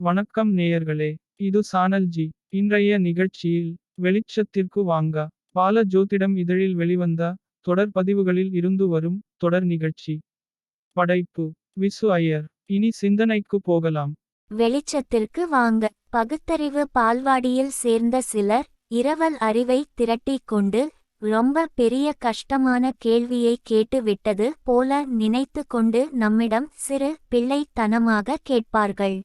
வணக்கம் நேயர்களே இது சானல்ஜி. இன்றைய நிகழ்ச்சியில் வெளிச்சத்திற்கு வாங்க. பால ஜோதிடம் இதழில் வெளிவந்த தொடர் பதிவுகளில் இருந்து வரும் தொடர் நிகழ்ச்சி. படைப்பு விசு ஐயர். இனி சிந்தனைக்கு போகலாம். வெளிச்சத்திற்கு வாங்க. பகுத்தறிவு பால்வாடியில் சேர்ந்த சிலர் இரவல் அறிவை திரட்டிக் கொண்டு ரொம்ப பெரிய கஷ்டமான கேள்வியை கேட்டு விட்டது போல நினைத்து கொண்டு நம்மிடம் சிறு பிள்ளைத்தனமாக கேட்பார்கள்.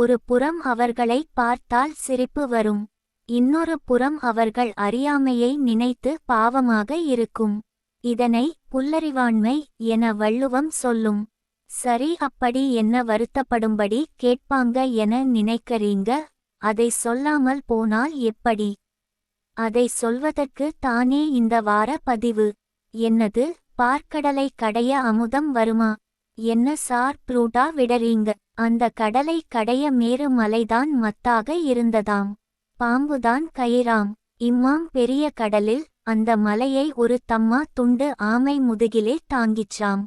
ஒரு புறம் அவர்களை பார்த்தால் சிரிப்பு வரும். இன்னொரு புறம் அவர்கள் அறியாமையை நினைத்து பாவமாக இருக்கும். இதனை புல்லறிவாண்மை என வள்ளுவம் சொல்லும். சரி அப்படி என்ன வருத்தப்படும்படி கேட்பாங்க என நினைக்கறீங்க? அதை சொல்லாமல் போனால் எப்படி? அதை சொல்வதற்கு தானே இந்த வார பதிவு. என்னது? பார்க்கடலை கடைய அமுதம் வருமா? என்ன சார் ப்ரூட்டா விடறீங்க? அந்த கடலை கடைய மேறு மலைதான் மத்தாக இருந்ததாம். பாம்புதான் கயிறாம். இம்மாம் பெரிய கடலில் அந்த மலையை ஒரு தம்மா துண்டு ஆமை முதுகிலே தாங்கிச்சாம்.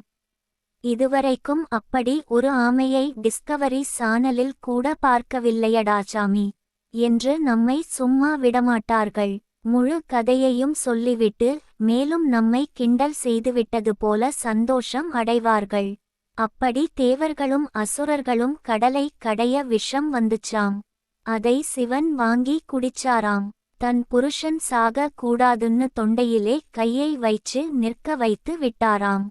இதுவரைக்கும் அப்படி ஒரு ஆமையை டிஸ்கவரி சானலில் கூட பார்க்கவில்லையடாச்சாமி என்று நம்மை சும்மா விடமாட்டார்கள். முழு கதையையும் சொல்லிவிட்டு மேலும் நம்மை கிண்டல் செய்துவிட்டது போல சந்தோஷம் அடைவார்கள். அப்படி தேவர்களும் அசுரர்களும் கடலை கடைய விஷம் வந்துச்சாம். அதை சிவன் வாங்கி குடிச்சாராம். தன் புருஷன் சாக கூடாதுன்னு தொண்டையிலே கையை வைச்சு நிற்க வைத்து விட்டாராம்.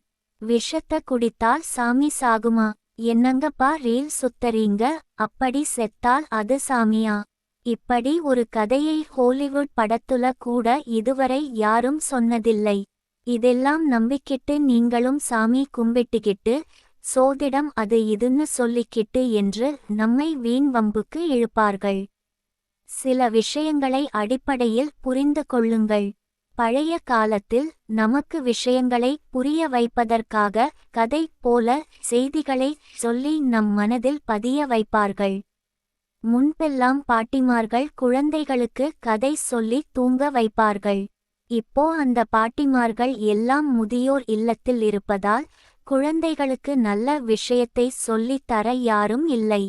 விஷத்த குடித்தால் சாமி சாகுமா? என்னங்கப்பா ரீல் சுத்தறீங்க? அப்படி செத்தால் அது சாமியா? இப்படி ஒரு கதையை ஹாலிவுட் படத்துல கூட இதுவரை யாரும் சொன்னதில்லை. இதெல்லாம் நம்பிக்கிட்டு நீங்களும் சாமி கும்பிட்டுக்கிட்டு சோதிடம் அது இதுன்னு சொல்லிக்கிட்டு என்று நம்மை வீண் வம்புக்கு இழுப்பார்கள். சில விஷயங்களை அடிப்படையில் புரிந்து கொள்ளுங்கள். பழைய காலத்தில் நமக்கு விஷயங்களை புரிய வைப்பதற்காக கதை போல செய்திகளை சொல்லி நம் மனதில் பதிய வைப்பார்கள். முன்பெல்லாம் பாட்டிமார்கள் குழந்தைகளுக்கு கதை சொல்லி தூங்க வைப்பார்கள். இப்போ அந்த பாட்டிமார்கள் எல்லாம் முதியோர் இல்லத்தில் இருப்பதால் குழந்தைகளுக்கு நல்ல விஷயத்தை சொல்லித் தர யாரும் இல்லை.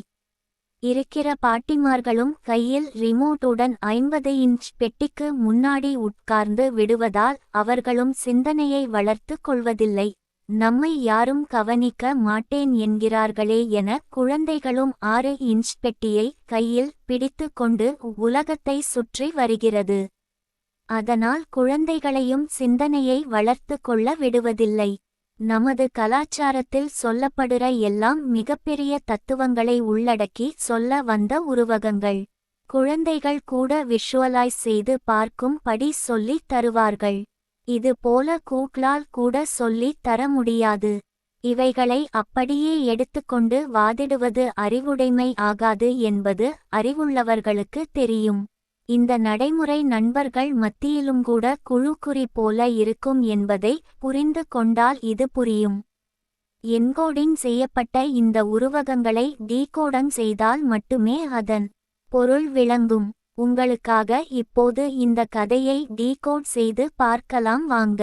இருக்கிற பாட்டிமார்களும் கையில் ரிமோட்டுடன் ஐம்பது இன்ச் பெட்டிக்கு முன்னாடி உட்கார்ந்து விடுவதால் அவர்களும் சிந்தனையை வளர்த்து கொள்வதில்லை. நம்மை யாரும் கவனிக்க மாட்டேன் என்கிறார்களே என குழந்தைகளும் ஆறு இன்ச் பெட்டியை கையில் பிடித்து கொண்டு உலகத்தை சுற்றி வருகிறது. அதனால் குழந்தைகளையும் சிந்தனையை வளர்த்து கொள்ள விடுவதில்லை. நமது கலாச்சாரத்தில் சொல்லப்படுற எல்லாம் மிகப்பெரிய தத்துவங்களை உள்ளடக்கி சொல்ல வந்த உருவகங்கள். குழந்தைகள் கூட விஷுவலைஸ் செய்து பார்க்கும் படி சொல்லி தருவார்கள். இது போல கூக்ளால் கூட சொல்லி தர முடியாது. இவைகளை அப்படியே எடுத்துக்கொண்டு வாதிடுவது அறிவுடைமை ஆகாது என்பது அறிவுள்ளவர்களுக்கு தெரியும். இந்த நடைமுறை நண்பர்கள் மத்தியிலும் கூட குழுக்குறி போல இருக்கும் என்பதை புரிந்து கொண்டால் இது புரியும். என்கோடிங் செய்யப்பட்ட இந்த உருவகங்களை டீகோடங் செய்தால் மட்டுமே அதன் பொருள் விளங்கும். உங்களுக்காக இப்போது இந்த கதையை டீகோட் செய்து பார்க்கலாம் வாங்க.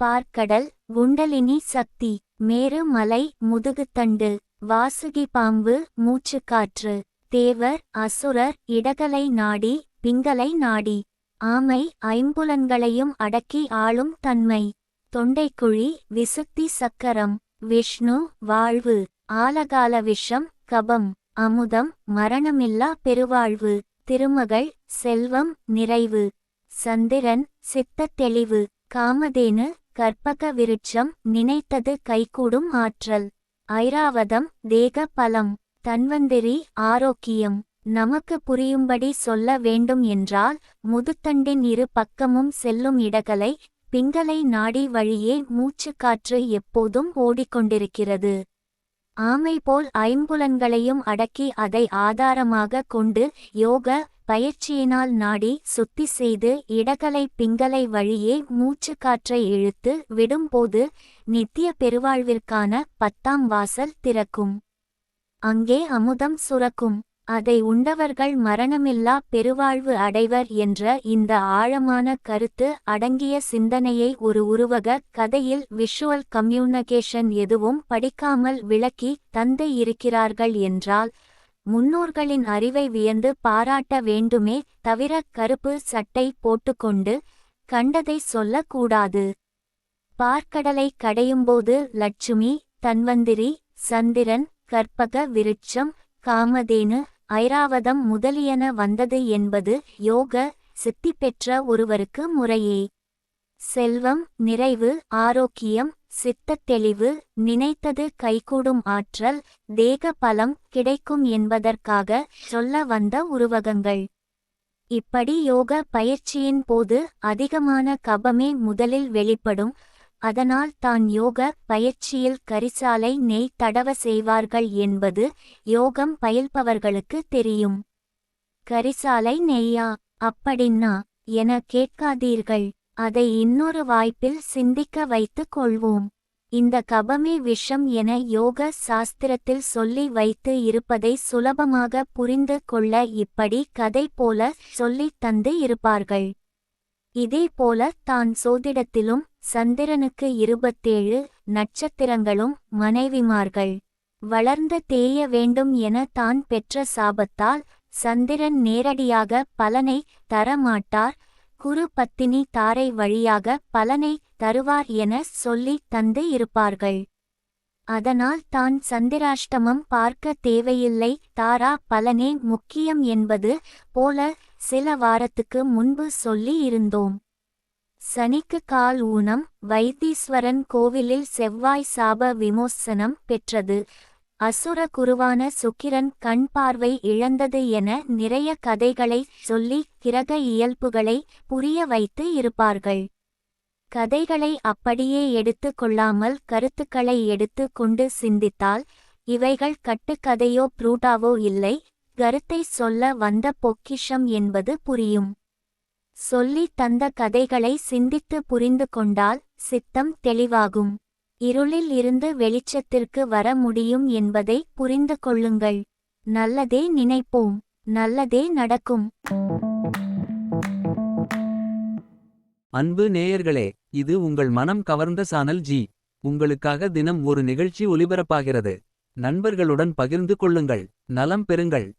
பார்க்கடல் குண்டலினி சக்தி மேரு மலை முதுகுத்தண்டு வாசுகி பாம்பு மூச்சுக்காற்று தேவர் அசுரர் இடகலை நாடி பிங்களை நாடி ஆமை ஐம்புலன்களையும் அடக்கி ஆளும் தன்மை. தொண்டைக்குழி விசுத்தி சக்கரம். விஷ்ணு வாழ்வு. ஆலகால விஷம் கபம். அமுதம் மரணமில்லா பெருவாழ்வு. திருமகள் செல்வம் நிறைவு. சந்திரன் சித்தத் தெளிவு. காமதேனு கற்பக விருட்சம் நினைத்தது கைகூடும் ஆற்றல். ஐராவதம் தேக பலம். தன்வந்திரி ஆரோக்கியம். நமக்கு புரியும்படி சொல்ல வேண்டும் என்றால் முதுத்தண்டின் இரு பக்கமும் செல்லும் இடகலை பிங்களை நாடி வழியே மூச்சுக்காற்று எப்போதும் ஓடிக்கொண்டிருக்கிறது. ஆமை போல் ஐம்புலன்களையும் அடக்கி அதை ஆதாரமாக கொண்டு யோக பயிற்சியினால் நாடி சுத்தி செய்து இடகலை பிங்களை வழியே மூச்சுக்காற்றை இழுத்து விடும்போது நித்திய பெருவாழ்விற்கான பத்தாம் வாசல் திறக்கும். அங்கே அமுதம் சுரக்கும். அதை உண்டவர்கள் மரணமில்லா பெருவாழ்வு அடைவர் என்ற இந்த ஆழமான கருத்து அடங்கிய சிந்தனையை ஒரு உருவக கதையில் விஷுவல் கம்யூனிகேஷன் எதுவும் படிக்காமல் விளக்கி தந்து இருக்கிறார்கள் என்றால் முன்னோர்களின் அறிவை வியந்து பாராட்ட வேண்டுமே தவிர கருப்பு சட்டை போட்டுக்கொண்டு கண்டதை சொல்லக்கூடாது. பார்க்கடலை கடையும்போது லட்சுமி தன்வந்திரி சந்திரன் கற்பக விருட்சம் காமதேனு ஐராவதம் முதலியன வந்தது என்பது யோக சித்தி பெற்ற ஒருவருக்கு முறையே. செல்வம் நிறைவு ஆரோக்கியம் சித்தத் தெளிவு நினைத்தது கைகூடும் ஆற்றல் தேக பலம் கிடைக்கும் என்பதற்காக சொல்ல வந்த உருவகங்கள். இப்படி யோக பயிற்சியின் போது அதிகமான கபமே முதலில் வெளிப்படும் அதனால் தான் யோக பயிற்சியில் கரிசாலை நெய் தடவ செய்வார்கள் என்பது யோகம் பயில்பவர்களுக்கு தெரியும். கரிசாலை நெய்யா? அப்படின்னா என கேட்காதீர்கள். அதை இன்னொரு வாய்ப்பில் சிந்திக்க வைத்துக் கொள்வோம். இந்த கபமே விஷம் என யோக சாஸ்திரத்தில் சொல்லி வைத்து இருப்பதை சுலபமாக புரிந்து கொள்ள இப்படி கதை போல சொல்லித் தந்து இருப்பார்கள். இதேபோல தான் சோதிடத்திலும் சந்திரனுக்கு இருபத்தேழு நட்சத்திரங்களும் மனைவிமார்கள். வளர்ந்து தேய வேண்டும் என தான் பெற்ற சாபத்தால் சந்திரன் நேரடியாக பலனை தரமாட்டார். குரு பத்தினி தாரை வழியாக பலனை தருவார் என சொல்லி தந்து இருப்பார்கள். அதனால் தான் சந்திராஷ்டமம் பார்க்க தேவையில்லை. தாரா பலனே முக்கியம் என்பது போல சில வாரத்துக்கு முன்பு சொல்லி இருந்தோம். சனிக்கு கால் ஊனம் வைத்தீஸ்வரன் கோவிலில் செவ்வாய் சாப விமோசனம் பெற்றது. அசுர குருவான சுக்கிரன் கண் பார்வை இழந்தது என நிறைய கதைகளை சொல்லி கிரக இயல்புகளை புரிய வைத்து இருப்பார்கள். கதைகளை அப்படியே எடுத்து கொள்ளாமல் கருத்துக்களை எடுத்து கொண்டு சிந்தித்தால் இவைகள் கட்டுக்கதையோ ப்ரூட்டாவோ இல்லை. கருத்தை சொல்ல வந்த பொக்கிஷம் என்பது புரியும். சொல்லி தந்த கதைகளை சிந்தித்து புரிந்து கொண்டால் சித்தம் தெளிவாகும். இருளில் இருந்து வெளிச்சத்திற்கு வர முடியும் என்பதை புரிந்து கொள்ளுங்கள். நல்லதே நினைப்போம். நல்லதே நடக்கும். அன்பு நேயர்களே இது உங்கள் மனம் கவர்ந்த சானல் ஜி. உங்களுக்காக தினம் ஒரு நிகழ்ச்சி ஒலிபரப்பாகிறது. நண்பர்களுடன் பகிர்ந்து கொள்ளுங்கள். நலம் பெறுங்கள்.